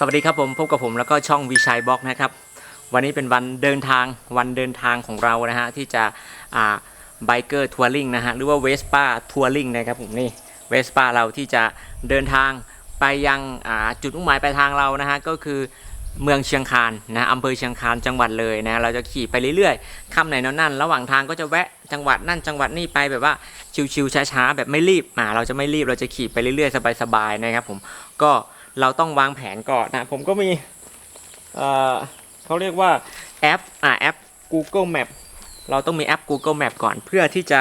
สวัสดีครับผมพบกับผมแล้วก็ช่องวิชัยบล็อกนะครับ วันนี้เป็นวันเดินทางวันเดินทางของเรานะฮะที่จะอ่าไบเกอร์ทัวริงนะฮะหรือว่าเวสป้าทัวริงนะครับผมนี่เวสป้าเราที่จะเดินทางไปยังอ่าจุดมุ่งหมายปลายทางเรานะฮะก็คือเมืองเชียงคานนะอำเภอเชียงคานจังหวัดเลยนะเราจะขี่ไปเรื่อยๆค่ำไหนนอนนั่น ระหว่างทางก็จะแวะจังหวัดนั่นจังหวัดนี่ไปแบบว่าชิวๆช้าๆแบบไม่รีบอ่าเราจะไม่รีบเราจะขี่ไปเรื่อยๆสบายๆนะครับผมก็ เราต้องวางแผนก่อนนะ ผมก็มีเอ่อเขาเรียกว่าแอปอ่าแอป Google Map เราต้องมีแอป Google Map ก่อนเพื่อที่จะ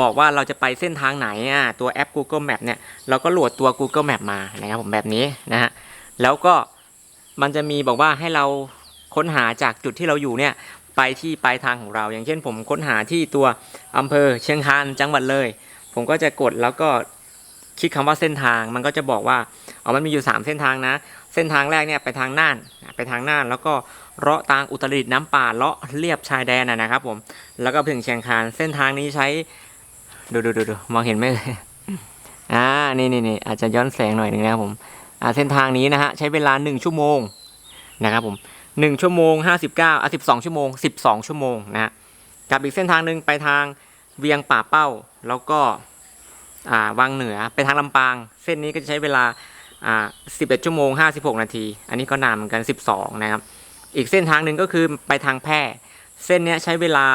บอกว่าเราจะไปเส้นทางไหนอะตัวแอป Google Map เนี่ยเราก็โหลดตัว Google Map มานะครับผมแบบนี้นะฮะแล้วก็มันจะมีบอกว่าให้เราค้นหาจากจุดที่เราอยู่เนี่ยไปที่ปลายทางของเรา อย่างเช่นผมค้นหาที่ตัวอำเภอเชียงคานจังหวัดเลย ผมก็จะกดแล้วก็ คลิกคำว่าเส้นทางมันก็จะบอกว่าอ๋อมันมีอยู่ 3 เส้นทางนะ เส้นทางแรกเนี่ยไปทางน่านนะไปทางน่าน แล้วก็เลาะทางอุตรดิตถ์น้ำป่าเลาะเลียบชายแดนนะนะครับผมแล้วก็ไปถึงเชียงคานเส้นทางนี้ใช้ดูดูดูดูมองเห็นไหมเอ่ยอ่านี่นี่นี่อาจจะย้อนแสงหน่อยหนึงนะครับผมอ่าเส้นทางนี้นะฮะใช้เวลา 1 ชั่วโมงนะครับผม1ชั่วโมง 59อะ12 ชั่วโมง 12 ชั่วโมงนะฮะกับอีกเส้นทางหนึ่งไปทางเวียงป่าเป้าแล้วก็อ่า วังเหนือไปทางลำปาง เส้นนี้ก็จะใช้เวลาอ่า11ชั่วโมง56นาที อันนี้ก็นานเหมือนกัน12นะครับ อีกเส้นทางหนึ่งก็คือไปทางแพร่เส้นนี้ใช้เวลา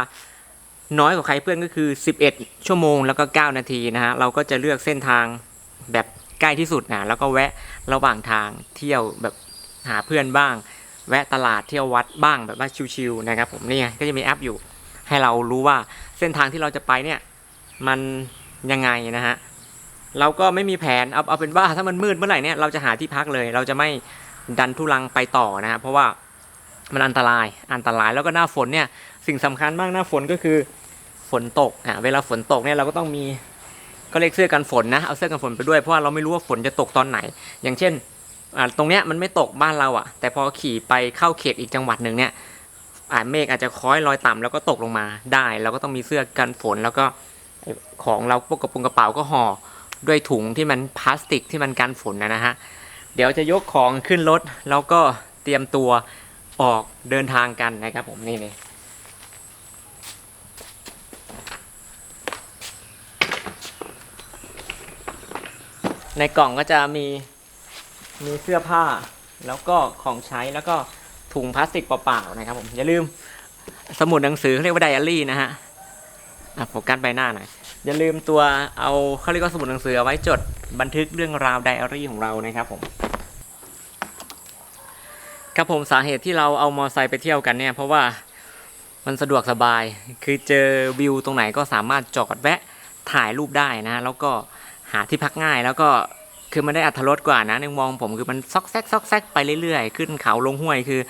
น้อยกว่าใครเพื่อนก็คือ 11 ชั่วโมงแล้วก็ 9 นาทีนะฮะเราก็จะเลือกเส้นทางแบบใกล้ที่สุดนะแล้วก็แวะระหว่างทางเที่ยวแบบหาเพื่อนบ้าง แวะตลาดเที่ยววัดบ้างแบบว่าชิวๆนะครับผมนี่ไงก็จะมีแอปอยู่ ให้เรารู้ว่าเส้นทางที่เราจะไปเนี่ยมัน ยังไงนะฮะเราก็ไม่มีแผนเอาเอาเป็นว่าถ้ามันมืดเมื่อไหร่เนี่ยเราจะหาที่พักเลย เราจะไม่ดันทุลังไปต่อนะครับเพราะว่ามันอันตรายอันตรายแล้วก็หน้าฝนเนี่ยสิ่งสำคัญมากหน้าฝนก็คือฝนตกอะเวลาฝนตกเนี่ยเราก็ต้องมีก็เรียกเสื้อกันฝนนะเอาเสื้อกันฝนไปด้วยเพราะว่าเราไม่รู้ว่าฝนจะตกตอนไหน อย่างเช่นอ่าตรงเนี้ยมันไม่ตกบ้านเราอะ แต่พอขี่ไปเข้าเขตอีกจังหวัดหนึ่งเนี่ยอ่าเมฆอาจจะคล้อยลอยต่ำแล้วก็ตกลงมาได้ เราก็ต้องมีเสื้อกันฝนแล้วก็ ของเราพวกกระปุงกระเป๋าก็ห่อด้วยถุงที่มันพลาสติกที่มันกันฝนนะนะฮะ เดี๋ยวจะยกของขึ้นรถแล้วก็เตรียมตัวออกเดินทางกันนะครับผมนี่นี่ในกล่องก็จะมีมีเสื้อผ้าแล้วก็ของใช้แล้วก็ถุงพลาสติกเปล่าๆนะครับผมอย่าลืมสมุดหนังสือเขาเรียกว่าไดอารี่นะฮะ อะโฟกัสใบหน้าหน่อยอย่าลืมตัวเอาเขาเรียกว่าสมุดหนังสือเอาไว้จดบันทึกเรื่องราวไดอารี่ของเรานะครับผมครับผมสาเหตุที่เราเอามอไซค์ไปเที่ยวกันเนี่ยเพราะว่ามันสะดวกสบาย คือเจอวิวตรงไหนก็สามารถจอดแวะถ่ายรูปได้นะ แล้วก็หาที่พักง่ายแล้วก็คือมันได้อัธรสกว่านะในมุมมองผมคือมันซอกแซกซอกแซกไปเรื่อยๆ ขึ้นเขาลงห้วยคือ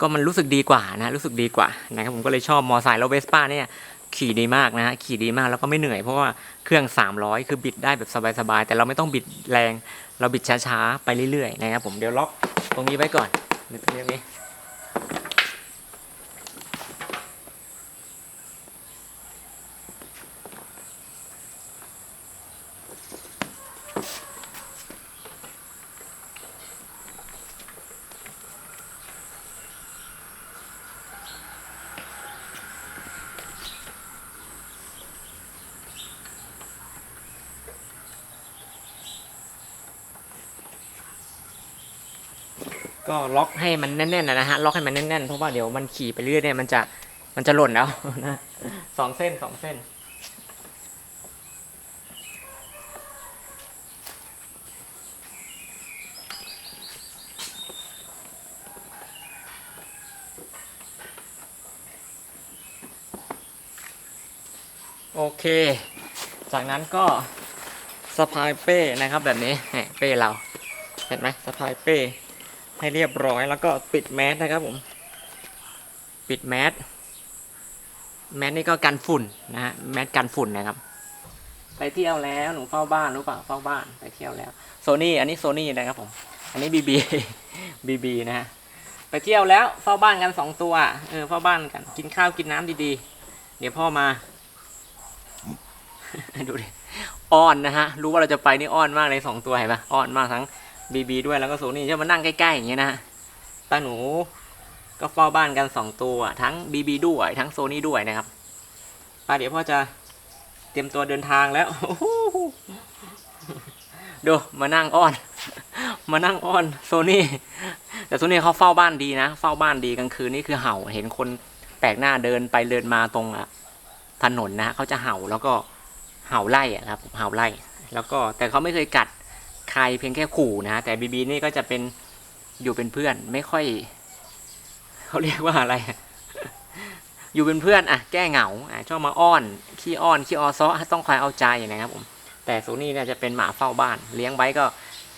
ก็มันรู้สึกดีกว่านะรู้สึกดีกว่านะครับผมก็เลยชอบมอไซค์แล้วเวสป้าเนี่ย ขี่ดีมากนะฮะขี่ดีมากแล้วก็ไม่เหนื่อยเพราะว่าเครื่อง 300 คือบิดได้แบบสบายๆแต่เราไม่ต้องบิดแรง เราบิดช้าๆไปเรื่อยๆนะครับผมเดี๋ยวล็อกตรงนี้ไว้ก่อนเรื่องนี้ ก็ล็อกให้มันแน่นๆนะฮะล็อกให้มันแน่นๆเพราะว่าเดี๋ยวมันขี่ไปเรื่อยเนี่ยมันจะมันจะหล่นแล้วนะสองเส้นสองเส้น โอเค จากนั้นก็สะพายเป้นะครับแบบนี้เนี่ยเป้เรา เห็นไหมสะพายเป้ ให้เรียบร้อยแล้วก็ปิดแมสนะครับผมปิดแมสแมสนี่ก็กันฝุ่นนะฮะแมสกันฝุ่นนะครับ ไปเที่ยวแล้วหนูเฝ้าบ้านรู้เปล่าเฝ้าบ้านไปเที่ยวแล้วโซนี่อันนี้โซนี่นะครับผมอันนี้บีบีบีบีนะฮะไปเที่ยวแล้วเฝ้าบ้านกันสองตัวเออเฝ้าบ้านกันกินข้าวกินน้ำดีๆ เดี๋ยวพ่อมาดูดิอ้อนนะฮะรู้ว่าเราจะไปนี่อ้อนมากเลยสองตัวเห็นปะอ้อนมากทั้ง บีบีด้วยแล้วก็โซนี่จะมานั่งใกล้ๆอย่างเงี้ยนะป้าหนูก็เฝ้าบ้านกันสองตัวทั้งบีบีด้วยทั้งโซนี่ด้วยนะครับป้าเดี๋ยวพ่อจะเตรียมตัวเดินทางแล้วดูมานั่งอ้อน มานั่งอ้อนโซนี่แต่โซนี่เขาเฝ้าบ้านดีนะเฝ้าบ้านดีกลางคืนนี่คือเห่าเห็นคนแปลกหน้าเดินไปเดินมาตรงถนนนะเขาจะเห่าแล้วก็เห่าไล่อะครับเห่าไล่ แล้วก็แต่เขาไม่เคยกัด ใครเพียงแค่ขู่นะ แต่บีบีนี่ก็จะเป็นอยู่เป็นเพื่อนไม่ค่อยเขาเรียกว่าอะไร อยู่เป็นเพื่อนอะแก้เหงาอะชอบมาอ้อนขี้อ้อนขี้ออซ้อต้องคอยเอาใจนะครับผมแต่โซนี่เนี่ยจะเป็นหมาเฝ้าบ้าน เลี้ยงไว้ก็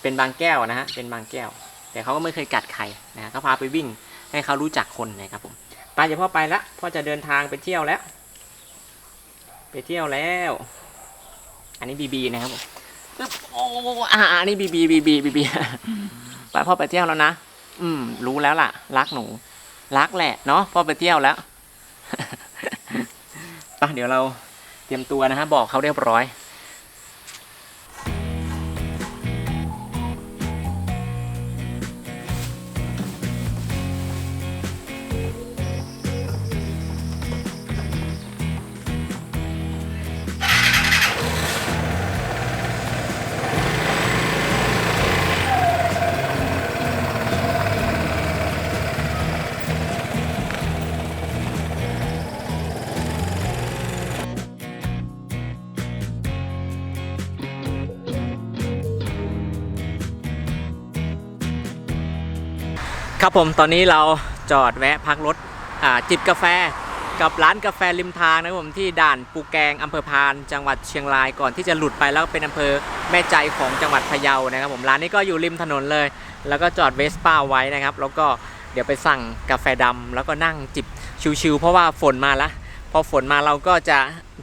เป็นบางแก้วนะฮะเป็นบางแก้ว แต่เขาก็ไม่เคยกัดใครนะก็พาไปวิ่งให้เขารู้จักคนนะครับผมไปเดี๋ยวพ่อไปละพ่อจะเดินทางไปเที่ยวแล้ว ไปเที่ยวแล้ว อันนี้บีบีนะครับผม ปึ๊บโอ้อ่าอันนี้บีบีบีบีบีบีไปพ่อไปเที่ยวแล้วนะอืม รู้แล้วล่ะ รักหนู รักแหละเนาะพ่อไปเที่ยวแล้วป่ะเดี๋ยวเราเตรียมตัวนะฮะบอกเขาเรียบร้อย ครับผมตอนนี้เราจอดแวะพักรถจิบกาแฟกับร้านกาแฟริมทางนะครับผมที่ด่านปูแกงอำเภอพาน จังหวัดเชียงรายก่อนที่จะหลุดไปแล้วเป็นอำเภอแม่ใจของจังหวัดพะเยานะครับผมร้านนี้ก็อยู่ริมถนนเลย แล้วก็จอดเวสป้าไว้นะครับ แล้วก็เดี๋ยวไปสั่งกาแฟดำแล้วก็นั่งจิบชิวๆเพราะว่าฝนมาละพอฝนมาเราก็จะ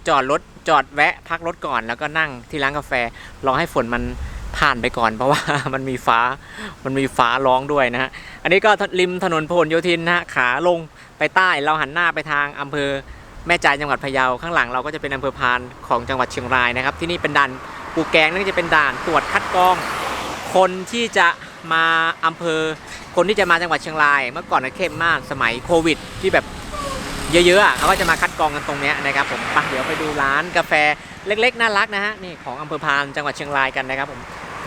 จอดรถจอดแวะพักรถก่อน แล้วก็นั่งที่ร้านกาแฟรอให้ฝนมัน ผ่านไปก่อนเพราะว่ามันมีฟ้ามันมีฟ้าร้องด้วยนะฮะอันนี้ก็ริมถนนพหลโยธินนะฮะขาลงไปใต้เราหันหน้าไปทางอำเภอแม่ใจจังหวัดพะเยาข้างหลังเราก็จะเป็นอำเภอพานของจังหวัดเชียงรายนะครับ ที่นี่เป็นด่านปูแกงนั่นจะเป็นด่านตรวจคัดกรอง คนที่จะมาอำเภอ คนที่จะมาจังหวัดเชียงราย เมื่อก่อนนะเข้มมากสมัยโควิด ที่แบบเยอะๆอะเขาก็จะมาคัดกรองกันตรงนี้นะครับผมไปเดี๋ยวไปดูร้านกาแฟเล็กๆน่ารักนะฮะนี่ของอำเภอพานจังหวัดเชียงรายกันนะครับผม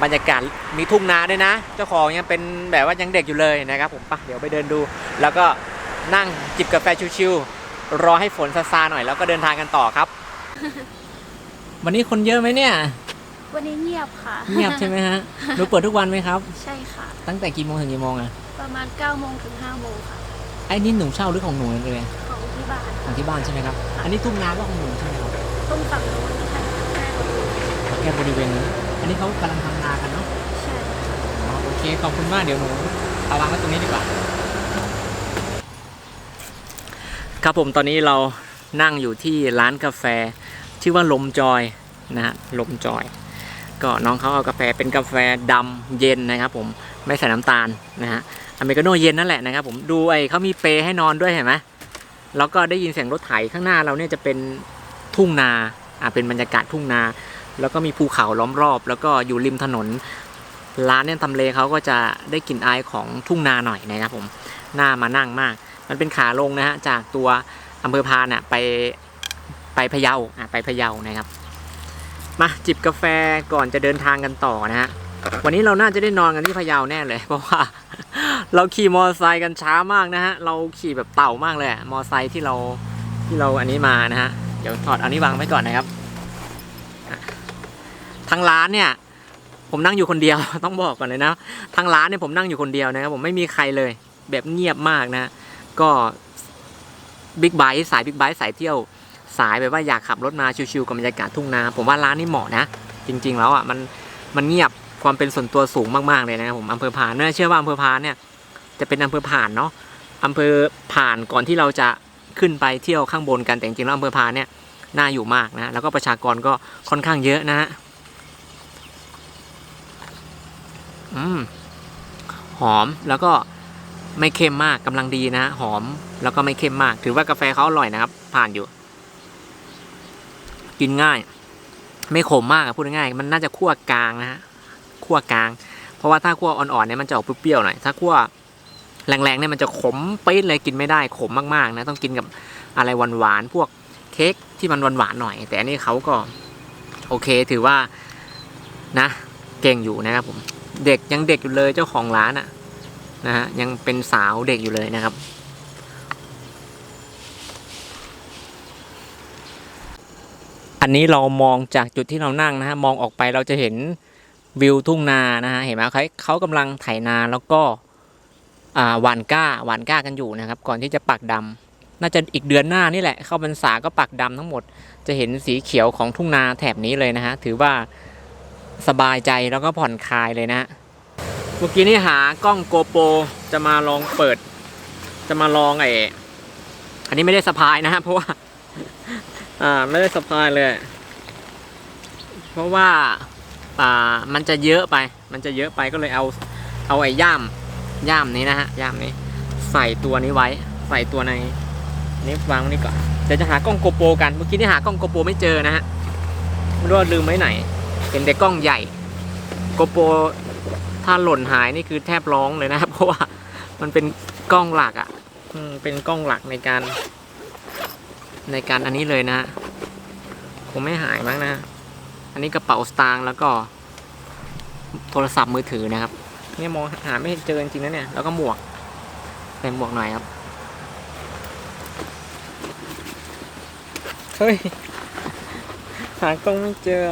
บรรยากาศมีทุ่งนาด้วยนะ เจ้าของยังเป็นแบบว่ายังเด็กอยู่เลยนะครับผมไปะเดี๋ยวไปเดินดู แล้วก็นั่งจิบกาแฟชิวๆรอให้ฝนซาซาหน่อยแล้วก็เดินทางกันต่อครับ วันนี้คนเยอะไหมเนี่ย วันนี้เงียบค่ะ เงียบใช่ไหมฮะหนูเปิดทุกวันไหมครับ ใช่ค่ะ ตั้งแต่กี่โมงถึงกี่โมงอะประมาณ9โมงถึง5โมงค่ะไอ้นี่หนูเช่าหรือของหนูเลยของที่บ้านของที่บ้านใช่ไหมครับ อันนี้ทุ่งนาก็ของหนูใช่ไหมครับต้มฝั่งโน้นค่ะแม่ก็ดูแค่บริเวณนี้ อันนี้เขากำลังทำนากันเนาะใช่อ๋อโอเคขอบคุณมากเดี๋ยวหนูเอาวางไว้ตรงนี้ดีกว่า ครับผมตอนนี้เรานั่งอยู่ที่ร้านกาแฟ ชื่อว่าลมจอยนะฮะลมจอย ก็น้องเขาเอากาแฟเป็นกาแฟดำเย็นนะครับผมไม่ใส่น้ำตาลนะฮะอเมริกาโน่เย็นนั่นแหละนะครับผมดูไอ้เขามีเปรย์ให้นอนด้วยเห็นไหมแล้วก็ได้ยินเสียงรถไถข้างหน้าเราเนี่ยจะเป็นทุ่งนาอ่าเป็นบรรยากาศทุ่งนา แล้วก็มีภูเขาล้อมรอบ แล้วก็อยู่ริมถนน ร้านเนี่ยทำเลเขาก็จะได้กลิ่นอายของทุ่งนาหน่อยนะครับผมน่ามานั่งมาก มันเป็นขาลงนะฮะจากตัวอำเภอพานอะไปไปพะเยาอะไปพะเยานะครับ มาจิบกาแฟก่อนจะเดินทางกันต่อนะฮะวันนี้เราน่าจะได้นอนกันที่พะเยาแน่เลย เพราะว่า เราขี่มอเตอร์ไซค์กันช้ามากนะฮะเราขี่แบบเต่ามากเลยมอเตอร์ไซค์ที่เราที่เราอันนี้มานะฮะเดี๋ยวถอดอันนี้วางไว้ก่อนนะครับ ทางร้านเนี่ย ผมนั่งอยู่คนเดียว ต้องบอกก่อนเลยนะทางร้านเนี่ยผมนั่งอยู่คนเดียวนะครับผมไม่มีใครเลย แบบเงียบมากนะ ก็บิ๊กไบค์สายบิ๊กไบค์สายเที่ยวสายแบบว่าอยากขับรถมาชิวๆกับบรรยากาศทุ่งนาผมว่าร้านนี้เหมาะนะ จริง ๆ แล้วอะมันมันเงียบความเป็นส่วนตัวสูงมากๆเลยนะครับผมอำเภอพานน่าเชื่อว่าอำเภอพานเนี่ยจะเป็นอำเภอผ่านเนาะอำเภอผ่านก่อนที่เราจะขึ้นไปเที่ยวข้างบนกันแต่จริงๆแล้วอำเภอพานเนี่ยน่าอยู่มากนะแล้วก็ประชากรก็ค่อนข้างเยอะนะฮะ อืมหอมแล้วก็ไม่เค็มมากกำลังดีนะหอมแล้วก็ไม่เค็มมาก ถือว่ากาแฟเขาอร่อยนะครับ ผ่านอยู่ กินง่าย ไม่ขมมากพูดง่ายมันน่าจะคั่วกลางนะฮะคั่วกลาง เพราะว่าถ้าคั่วอ่อนๆเนี่ยมันจะออกเปรี้ยวๆหน่อยถ้าคั่วแรงๆเนี่ยมันจะขมปี๊ดเลยกินไม่ได้ขมมากๆ นะ ต้องกินกับอะไรหวานๆพวกเค้กที่มันหวานๆหน่อย แต่อันนี้เขาก็ โอเคถือว่านะ เก่งอยู่นะครับผม เด็กยังเด็กอยู่เลยเจ้าของร้านอะนะฮะยังเป็นสาวเด็กอยู่เลยนะครับ อันนี้เรามองจากจุดที่เรานั่งนะฮะมองออกไปเราจะเห็นวิวทุ่งนานะฮะเห็นไหมเขาเขากำลังไถนาแล้วก็หวานก้าหวานก้ากันอยู่นะครับ ก่อนที่จะปักดำน่าจะอีกเดือนหน้านี่แหละ เข้าพรรษาก็ปักดำทั้งหมด จะเห็นสีเขียวของทุ่งนาแถบนี้เลยนะฮะถือว่า สบายใจแล้วก็ผ่อนคลายเลยนะเมื่อกี้นี่หากล้องโกโปรจะมาลองเปิด จะมาลองไอ้อันนี้ไม่ได้สะพายนะฮะเพราะว่า อ่าไม่ได้สะพายเลย เพราะว่าอ่ามันจะเยอะไป มันจะเยอะไปก็เลยเอาเอาไอ้ย่ามย่ามนี้นะฮะย่ามนี้ ใส่ตัวนี้ไว้ ใส่ตัวในนี้วางนี่ก่อนเดี๋ยวจะหากล้องโกโปรกันเมื่อกี้นี่หากล้องโกโปรไม่เจอนะฮะไม่รู้ว่าลืมไว้ไหน เห็นแต่กล้องใหญ่โกโปรถ้าหล่นหายนี่คือแทบร้องเลยนะครับ เพราะว่ามันเป็นกล้องหลักอะเป็นกล้องหลักในการ ในการอันนี้เลยนะฮะคงไม่หายมั้งนะ อันนี้กระเป๋าสตางค์แล้วก็ โทรศัพท์มือถือนะครับ เนี่ยมองหาไม่เจอจริงๆนะเนี่ย แล้วก็หมวกใส่หมวกหน่อยครับ เฮ้ย หากล้องไม่เจอ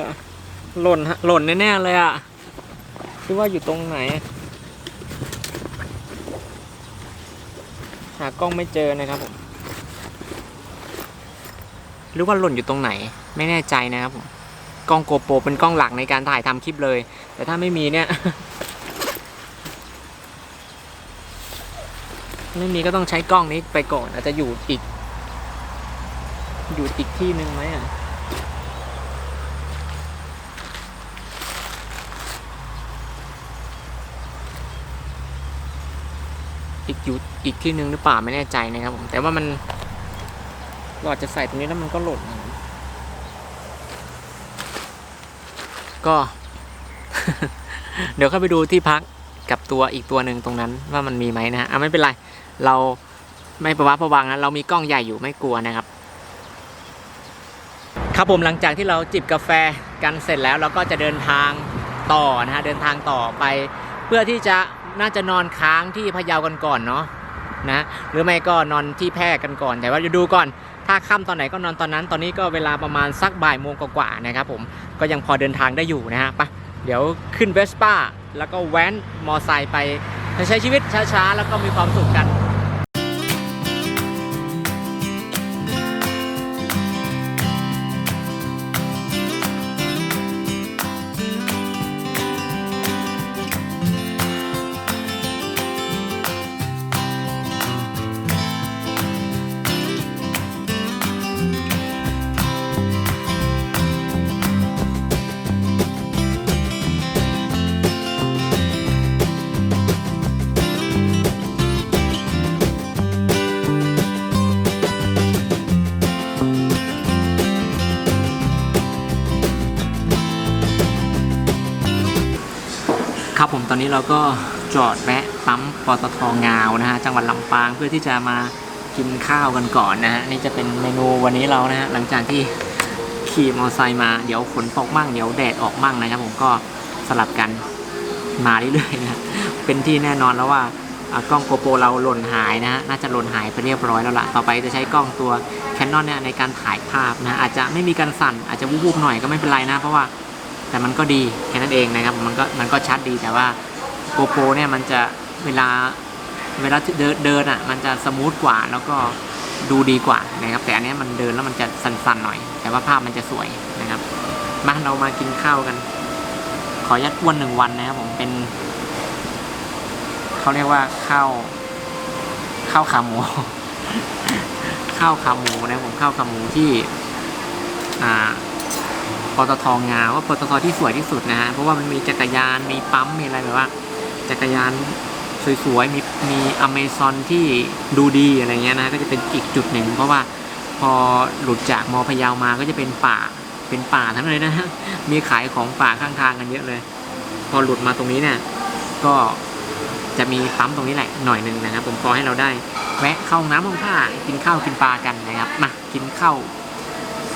หล่นฮะหล่นแน่ๆเลยอะคิดว่าอยู่ตรงไหน หากล้องไม่เจอนะครับผม หรือว่าหล่นอยู่ตรงไหน ไม่แน่ใจนะครับผมกล้องโกโปรเป็นกล้องหลักในการถ่ายทำคลิปเลย แต่ถ้าไม่มีเนี่ย ไม่มีก็ต้องใช้กล้องนี้ไปก่อน อาจจะอยู่อีก อยู่อีกที่หนึ่งไหมอะ อยู่อีกที่หนึ่งหรือเปล่าไม่แน่ใจนะครับผมแต่ว่ามันเราอาจจะใส่ตรงนี้แล้วมันก็หล่นนะครับก็ เดี๋ยวเข้าไปดูที่พักกับตัวอีกตัวหนึ่งตรงนั้นว่ามันมีไหมนะฮะอะไม่เป็นไร เราไม่ประวัติประวังนะเรามีกล้องใหญ่อยู่ไม่กลัวนะครับ ครับผมหลังจากที่เราจิบกาแฟกันเสร็จแล้วเราก็จะเดินทางต่อนะฮะเดินทางต่อไป เพื่อที่จะ น่าจะนอนค้างที่พะเยากันก่อนเนาะนะหรือไม่ก็นอนที่แพร่กันก่อน แต่ว่าจะดูก่อน ถ้าค่ำตอนไหนก็นอนตอนนั้น ตอนนี้ก็เวลาประมาณสักบ่ายโมงกว่าๆนะครับผมก็ยังพอเดินทางได้อยู่นะฮะไปะเดี๋ยวขึ้นเวสป้าแล้วก็แว้นมอไซค์ไปใช้ชีวิตช้าๆ แล้วก็มีความสุขกัน นี้เราก็จอดแวะปั๊มปตทงาวนะฮะจังหวัดลำปางเพื่อที่จะมากินข้าวกันก่อนนะฮะนี่จะเป็นเมนูวันนี้เรานะฮะหลังจากที่ขี่มอเตอร์ไซค์มาเดี๋ยวฝนตกมั่งเดี๋ยวแดดออกมั่งนะครับ ผมก็สลับกันมาเรื่อยๆนะเป็นที่แน่นอนแล้วว่ากล้องโกโปรเราหล่นหายนะฮะน่าจะหล่นหายไปเรียบร้อยแล้วล่ะต่อไปจะใช้กล้องตัว Canon เนี่ยในการถ่ายภาพนะอาจจะไม่มีการสั่นอาจจะวูบๆหน่อยก็ไม่เป็นไรนะ เพราะว่าแต่มันก็ดีแค่นั้นเองนะครับมันก็มันก็ชัดดีแต่ว่า โกโปรเนี่ยมันจะเวลาเวลาเดินเดินอะมันจะสมูทกว่าแล้วก็ดูดีกว่านะครับ แต่อันนี้มันเดินแล้วมันจะสั่นๆหน่อย แต่ว่าภาพมันจะสวยนะครับมาเรามากินข้าวกัน ขอยัดอ้วนหนึ่งวันนะครับผมเป็นเขาเรียกว่าข้าวข้าวขาหมู ข้าวขาหมูนะผมข้าวขาหมูที่อ่าปตทงาว่าปตทที่สวยที่สุดนะฮะเพราะว่ามันมีจักรยานมีปั๊มมีอะไรแบบว่า จักรยานสวยๆ มีมีอเมซอนที่ดูดีอะไรเงี้ยนะ ก็จะเป็นอีกจุดหนึ่ง เพราะว่าพอหลุดจากมอพยาวมาก็จะเป็นป่าเป็นป่าทั้งนั้นเลยนะมีขายของป่าข้างทางกันเยอะเลย พอหลุดมาตรงนี้เนี่ยก็จะมีปั๊มตรงนี้แหละหน่อยหนึ่งนะครับ ผมพอให้เราได้แวะเข้าน้ำห้องผ้ากินข้าวกินปลากันนะครับมากินข้าว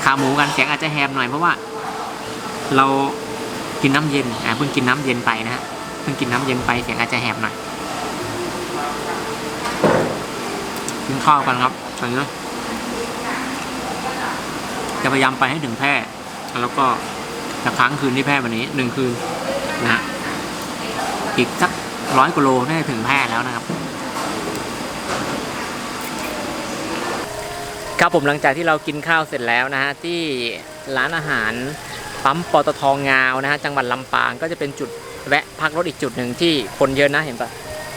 ขาหมูกันเสียงอาจจะแหบหน่อยเพราะว่า เรากินน้ำเย็นอ่าเพิ่งกินน้ำเย็นไปนะฮะ เพิ่งกินน้ำเย็นไปเสียงอาจจะแหบหน่อยกินข้าวกันครับตอนนี้จะพยายามไปให้ถึงแพร่แล้วก็จะค้างคืนที่แพร่วันนี้หนึ่งคืนนะฮะอีกสักร้อยกิโลน่าจะถึงแพร่แล้วนะครับครับผมหลังจากที่เรากินข้าวเสร็จแล้วนะฮะที่ร้านอาหารปั๊มปตทงาวนะฮะจังหวัดลำปางก็จะเป็นจุด แวะพักรถอีกจุดหนึ่งที่คนเยอะนะเห็นปะ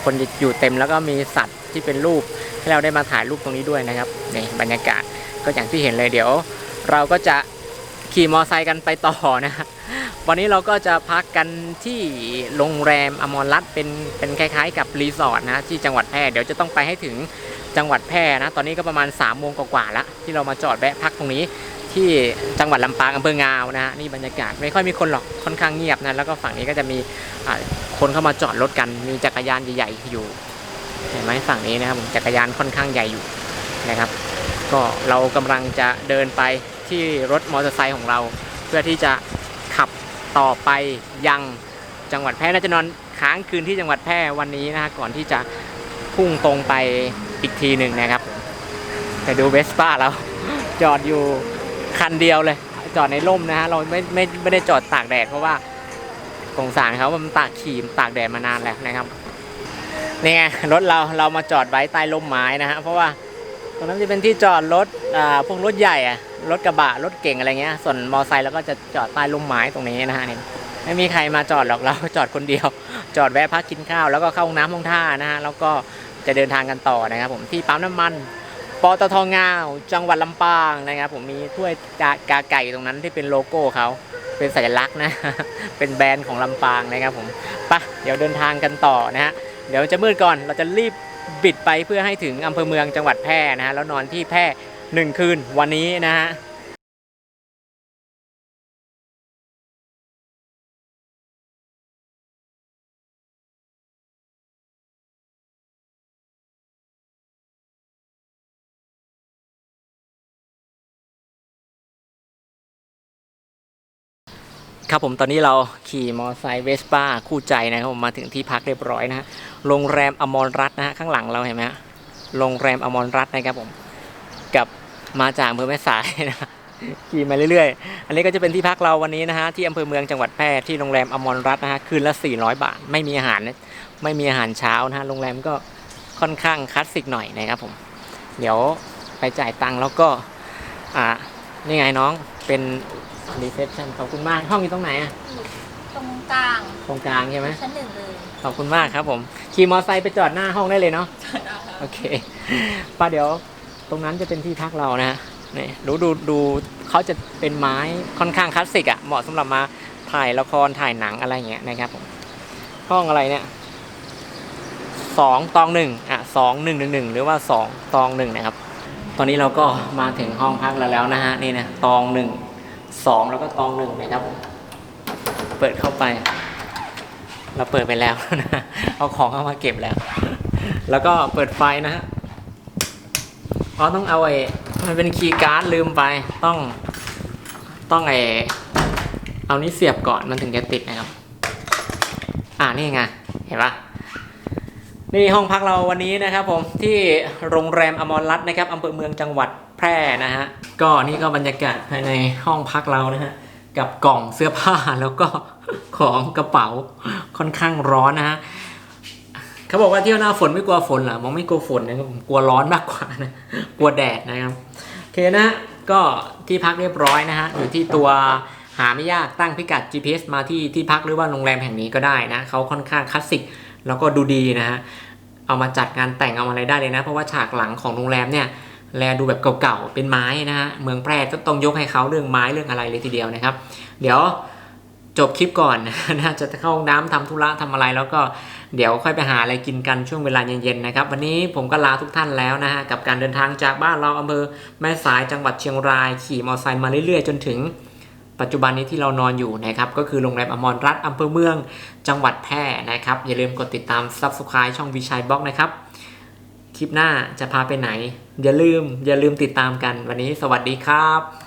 คนอยู่เต็มแล้วก็มีสัตว์ที่เป็นรูปให้เราได้มาถ่ายรูปตรงนี้ด้วยนะครับนี่บรรยากาศก็อย่างที่เห็นเลยเดี๋ยว เราก็จะขี่มอไซค์กันไปต่อนะวันนี้เราก็จะพักกันที่โรงแรมอมรรัตน์เป็นเป็นคล้ายๆ กับรีสอร์ทนะที่จังหวัดแพร่เดี๋ยวจะต้องไปให้ถึงจังหวัดแพร่นะ ตอนนี้ก็ประมาณ3ามโมงกว่าๆแล้วที่เรามาจอดแวะพักตรงนี้ ที่จังหวัดลำปางอำเภองาวนะฮะนี่บรรยากาศไม่ค่อยมีคนหรอกค่อนข้างเงียบนะแล้วก็ฝั่งนี้ก็จะมีคนเข้ามาจอดรถกัน มีจักรยานใหญ่ๆอยู่เห็นไหมฝั่งนี้นะครับผมจักรยานค่อนข้างใหญ่อยู่นะครับ ก็เรากำลังจะเดินไปที่รถมอเตอร์ไซค์ของเรา เพื่อที่จะขับต่อไปยังจังหวัดแพร่น่าจะนอนค้างคืนที่จังหวัดแพร่วันนี้นะฮะก่อนที่จะพุ่งตรงไปอีกทีหนึ่งนะครับ แต่ดูเวสป้าเราจอดอยู่ คันเดียวเลย จอดในร่มนะฮะเราไม่ไม่ไม่ได้จอดตากแดดเพราะว่าสงสารเขามันตากขี่ตากแดดมานานแล้วนะครับนี่ไงรถเราเรามาจอดไว้ใต้ร่มไม้นะฮะเพราะว่าตรงนั้นจะเป็นที่จอดรถอ่าพวกรถใหญ่อะรถกระบะรถเก่งอะไรเงี้ย ส่วนมอไซค์เราก็จะจอดใต้ร่มไม้ตรงนี้นะฮะนี่ไม่มีใครมาจอดหรอกเราจอดคนเดียว จอดแวะพักกินข้าวแล้วก็เข้าห้องน้ำห้องท่านะฮะแล้วก็จะเดินทางกันต่อนะครับผมที่ปั๊มน้ำมัน ปตทงาว จังหวัดลำปางนะครับผมมีถ้วยกากาไก่ตรงนั้นที่เป็นโลโก้เขาเป็นสัญลักษณ์นะ เป็นแบรนด์ของลำปางนะครับผมไปะเดี๋ยวเดินทางกันต่อนะฮะ เดี๋ยวจะมืดก่อน เราจะรีบบิดไปเพื่อให้ถึงอำเภอเมืองจังหวัดแพร่นะฮะ แล้วนอนที่แพร่หนึ่งคืนวันนี้นะฮะ ครับผมตอนนี้เราขี่มอไซค์เวสป้าคู่ใจนะครับผมมาถึงที่พักเรียบร้อยนะฮะโรงแรมอมรรัตน์นะฮะข้างหลังเราเห็นไหมฮะโรงแรมอมรรัตน์นะครับผมกับมาจากอำเภอแม่สายนะขี่มาเรื่อยๆ อันนี้ก็จะเป็นที่พักเราวันนี้นะฮะที่อำเภอเมืองจังหวัดแพร่ที่โรงแรมอมรรัตน์นะฮะคืนละ 400 บาท ไม่มีอาหารไม่มีอาหารเช้านะฮะโรงแรมก็ค่อนข้างคลาสสิกหน่อยนะครับผม เดี๋ยวไปจ่ายตังค์แล้วก็อ่า นี่ไงน้องเป็นรีเซพชันขอบคุณมากห้องอยู่ตรงไหนอะตรงกลางตรงกลางใช่ไหมชั้นหนึ่งเลยขอบคุณมากครับผมขี่มอไซค์ไปจอดหน้าห้องได้เลยเนาะโอเคป้าเดี๋ยวตรงนั้นจะเป็นที่พักเรานะฮะนี่ดูดูดูเขาจะเป็นไม้ค่อนข้างคลาสสิกอะ่ะเหมาะสำหรับมาถ่ายละครถ่ายหนังอะไรเงี้ยนะครับผมห้องอะไรเนี่ยสองตองหนึ่งอะสองหนึ่งหนึ่งหนึ่งหรือว่าสองตองหนึ่งนะครับ ตอนนี้เราก็มาถึงห้องพักเราแล้วนะฮะนี่นะตองหนึ่งสองแล้วก็ตองหนึ่งนะครับ เปิดเข้าไป เราเปิดไปแล้วนะเอาของเข้ามาเก็บแล้ว แล้วก็เปิดไฟนะฮะเพราะต้องเอาไอ้มันเป็นคีย์การ์ดลืมไปต้องต้องไอ้เอานี้เสียบก่อนมันถึงจะติดนะครับ อ่านี่ไงเห็นปะ นี่ห้องพักเราวันนี้นะครับผมที่โรงแรมอมรรัตน์นะครับอำเภอเมืองจังหวัดแพร่นะฮะก็นี่ก็บรรยากาศภายในห้องพักเรานะฮะกับกล่องเสื้อผ้าแล้วก็ของกระเป๋าค่อนข้างร้อนนะฮะเขาบอกว่าเที่ยวหน้าฝนไม่กลัวฝนเหรอมองไม่กลัวฝนนะครับผมกลัวร้อนมากกว่านะกลัวแดดนะครับโอเคนะฮะก็ที่พักเรียบร้อยนะฮะอยู่ที่ตัวหาไม่ยากตั้งพิกัด GPS มาที่ที่พักหรือว่าโรงแรมแห่งนี้ก็ได้นะเขาค่อนข้างคลาสสิก แล้วก็ดูดีนะฮะเอามาจัดงานแต่งเอาอะไรได้เลยนะ เพราะว่าฉากหลังของโรงแรมเนี่ยแลดูแบบเก่าๆเป็นไม้นะฮะเมืองแพร่ก็ต้องยกให้เขาเรื่องไม้เรื่องอะไรเลยทีเดียวนะครับ เดี๋ยวจบคลิปก่อนนะจะเข้าห้องน้ำทำธุระทำอะไร แล้วก็เดี๋ยวค่อยไปหาอะไรกินกันช่วงเวลาเย็นๆนะครับ วันนี้ผมก็ลาทุกท่านแล้วนะฮะกับการเดินทางจากบ้านเราอำเภอแม่สายจังหวัดเชียงราย ขี่มอเตอร์ไซค์มาเรื่อยๆ จนถึง ปัจจุบันนี้ที่เรานอนอยู่นะครับก็คือโรงแรมอมรรัตน์อำเภอเมืองจังหวัดแพร่นะครับ อย่าลืมกดติดตาม Subscribe ช่องวิชัยบล็อกนะครับ คลิปหน้าจะพาไปไหน อย่าลืมอย่าลืมติดตามกันวันนี้สวัสดีครับ